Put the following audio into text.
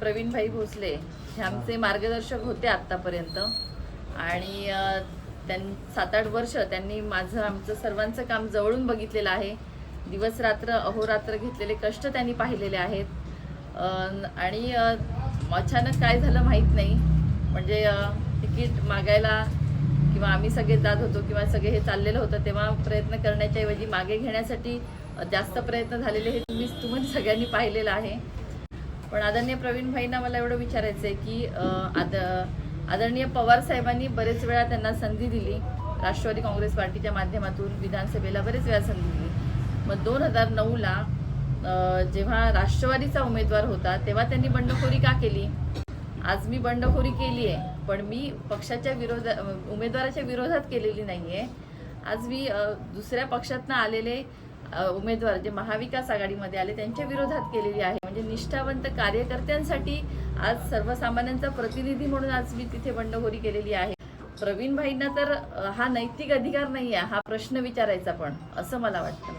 प्रवीणभाई भोसले हे आमचे मार्गदर्शक होते आत्तापर्यंत. आणि त्यां सात आठ वर्ष त्यांनी माझं आमचं सर्वांचं काम जवळून बघितलेलं आहे. दिवस रात्र अहोरात्र घेतलेले कष्ट त्यांनी पाहिलेले आहेत. आणि अचानक काय झालं माहीत नाही. म्हणजे तिकीट मागायला किंवा आम्ही सगळे जात होतो किंवा सगळे हे चाललेलं होतं तेव्हा प्रयत्न करण्याच्या ऐवजी मागे घेण्यासाठी जास्त प्रयत्न झालेले हे तुम्ही तुम्ही सगळ्यांनी पाहिलेलं आहे. पण आदरणीय प्रवीण भाईंना मला एवढं विचारायचं आहे की आद आदरणीय पवार साहेबांनी बरेच वेळा त्यांना संधी दिली. राष्ट्रवादी काँग्रेस पार्टीच्या माध्यमातून विधानसभेला बरेच वेळा संधी दिली. मग दोन हजार नऊला जेव्हा राष्ट्रवादीचा उमेदवार होता तेव्हा त्यांनी बंडखोरी का केली? आज मी बंडखोरी केली आहे पण मी पक्षाच्या विरोधा उमेदवाराच्या विरोधात केलेली नाही आहे आज मी दुसऱ्या पक्षातनं आलेले उमेदवार जे महाविकास आघाडीमध्ये आले त्यांच्या विरोधात केलेली आहे. म्हणजे निष्ठावंत कार्यकर्त्यांसाठी आज सर्वसामान्यांचा प्रतिनिधी म्हणून आज मी तिथे बंडखोरी केलेली आहे. प्रवीण भाईंना तर हा नैतिक अधिकार नाही आहे हा प्रश्न विचारायचा पण असं मला वाटतं.